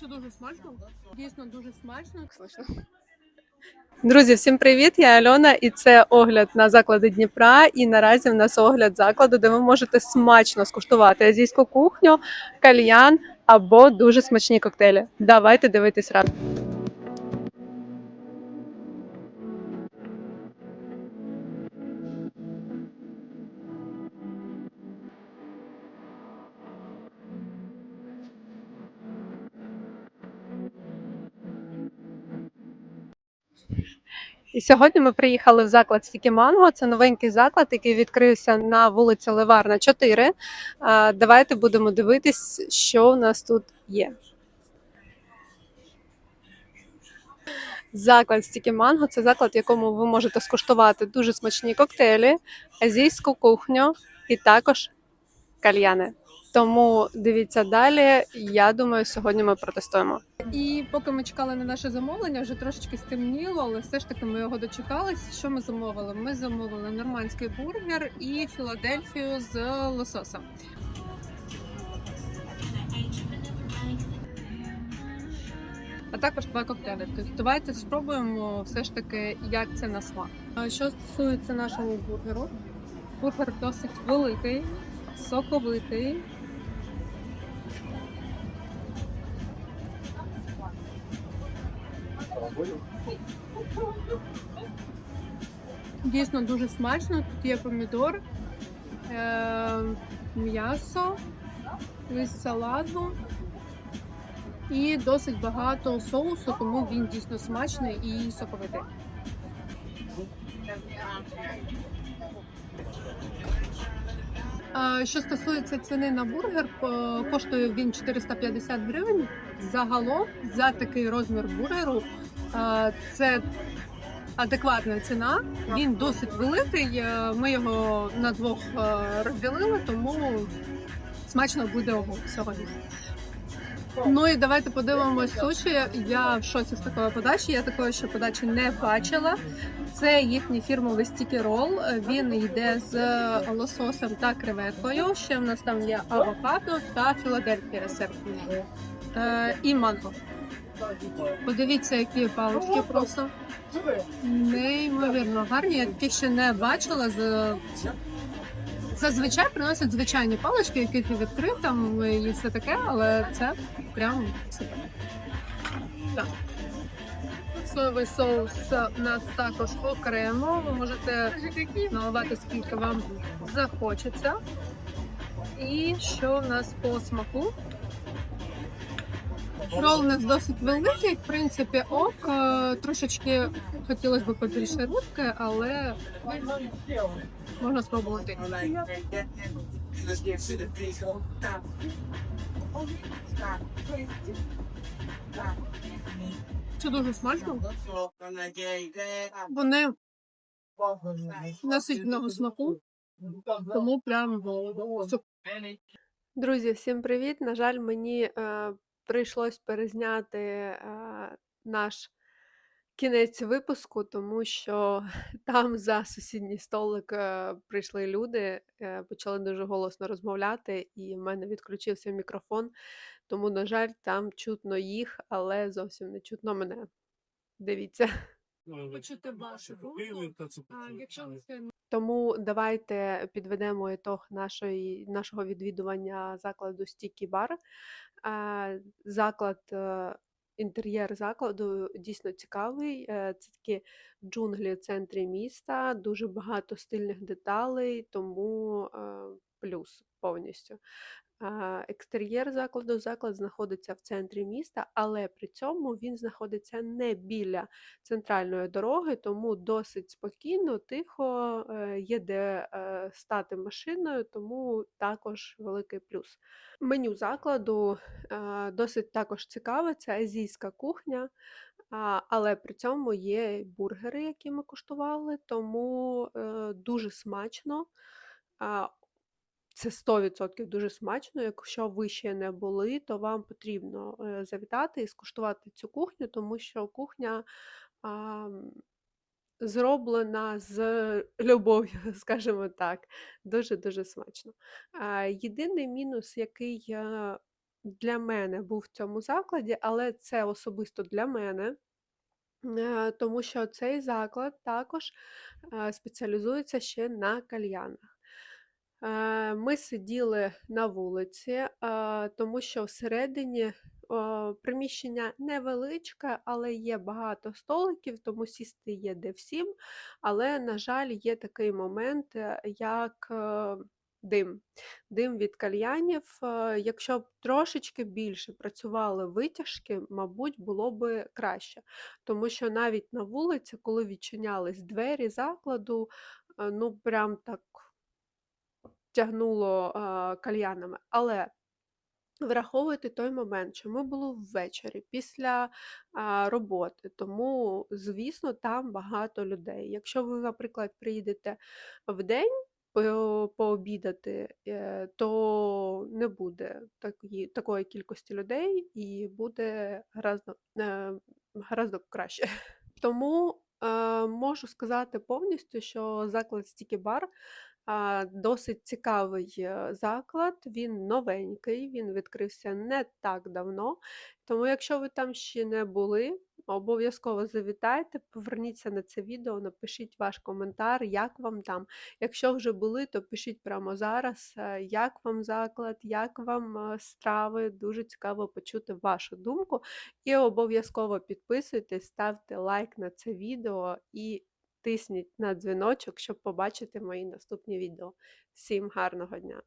Це дуже смачно. Дійсно дуже смачно. Друзі, всім привіт! Я Альона, і це огляд на заклади Дніпра. І наразі в нас огляд закладу, де ви можете смачно скуштувати азійську кухню, кальян або дуже смачні коктейлі. Давайте дивитись разом. І сьогодні ми приїхали в заклад Стікі Манго. Це новенький заклад, який відкрився на вулиці Леварна 4. Давайте будемо дивитись, що у нас тут є. Заклад Стікі Манго це заклад, в якому ви можете скуштувати дуже смачні коктейлі, азійську кухню і також кальяни. Тому дивіться далі. Я думаю, сьогодні ми протестуємо. І поки ми чекали на наше замовлення, вже трошечки стемніло, але все ж таки ми його дочекались. Що ми замовили? Ми замовили нормандський бургер і Філадельфію з лососем. А також два коктейлі. Тобто давайте спробуємо все ж таки, як це на смак. Що стосується нашого бургеру, бургер досить великий, соковитий. Дійсно дуже смачно. Тут є помідор, е- м'ясо, лист салату і досить багато соусу, тому він дійсно смачний і соковитий. Е, Що стосується ціни на бургер, коштує він 450 гривень. Загалом за такий розмір бургеру це адекватна ціна. Він досить великий. е, Ми його на двох е, розділили, тому смачно буде ого- сьогодні. Ну і давайте подивимось суші. Я в шоці з такої подачі. Я такої ще подачі не бачила. Це їхній фірмовий стікі рол. Він йде з лососем та креветкою. Ще в нас там є авокадо та філадельфія. Е, і манго. Подивіться, які палички просто неймовірно гарні. Я таких ще не бачила. Зазвичай приносять звичайні палички, які ти відкрив там і все таке, але це прям супер. Так. Соєвий соус у нас також окремо. Ви можете наливати скільки вам захочеться. І що в нас по смаку? Рол у нас досить великий, в принципі, ок. Е, Трошечки хотілося б побільше рибки, але можна спробувати. Це дуже смачно. Вони насиченого смаку, тому прям. Друзі, всім привіт! На жаль, мені е, прийшлось перезняти е, наш кінець випуску, тому що там за сусідній столик е, прийшли люди, е, почали дуже голосно розмовляти, і в мене відключився мікрофон. Тому, на жаль, там чутно їх, але зовсім не чутно мене. Дивіться. Почути вашу думку. А якщо це Тому давайте підведемо ітог нашої, нашого відвідування закладу Стікі Бар. Заклад, е, інтер'єр закладу дійсно цікавий. Е, Це такі джунглі в центрі міста, дуже багато стильних деталей, тому е, плюс повністю. Екстер'єр закладу заклад знаходиться в центрі міста, але при цьому він знаходиться не біля центральної дороги, тому досить спокійно, тихо, е, є де е, стати машиною, тому також великий плюс. Меню закладу досить також цікаве, це азійська кухня, але при цьому є бургери, які ми куштували, тому е, дуже смачно. Це 100% дуже смачно. Якщо ви ще не були, то вам потрібно е, завітати і скуштувати цю кухню, тому що кухня а, зроблена з любов'ю, скажімо так. Дуже-дуже смачно. А, Єдиний мінус, який для мене був в цьому закладі, але це особисто для мене. Е, тому що цей заклад також, е, спеціалізується ще на кальянах. Е, ми сиділи на вулиці, е, тому що всередині, приміщення невеличке, але є багато столиків, тому сісти є де всім. Але, на жаль, є такий момент, е, як, дим. Дим від кальянів. Якщо б трошечки більше працювали витяжки, мабуть, було би краще. Тому що навіть на вулиці, коли відчинялись двері закладу, ну, прям так тягнуло, е, кальянами. Але враховуйте той момент, що ми були ввечері після, а, роботи, тому, звісно, там багато людей. Якщо ви, наприклад, приїдете вдень по пообідати, е, то не буде такої такої кількості людей і буде гораздо, е, гораздо краще. Тому, е, можу сказати повністю, що заклад Bar, а, досить цікавий, е, заклад. Він новенький, він відкрився не так давно. Тому якщо ви там ще не були, обов'язково завітайте, поверніться на це відео, напишіть ваш коментар, як вам там. Якщо вже були, то пишіть прямо зараз, е, як вам заклад, як вам, е, страви. Дуже цікаво почути вашу думку. І обов'язково підписуйтесь, ставте лайк на це відео і тисніть на дзвіночок, щоб побачити мої наступні відео. Всім гарного дня!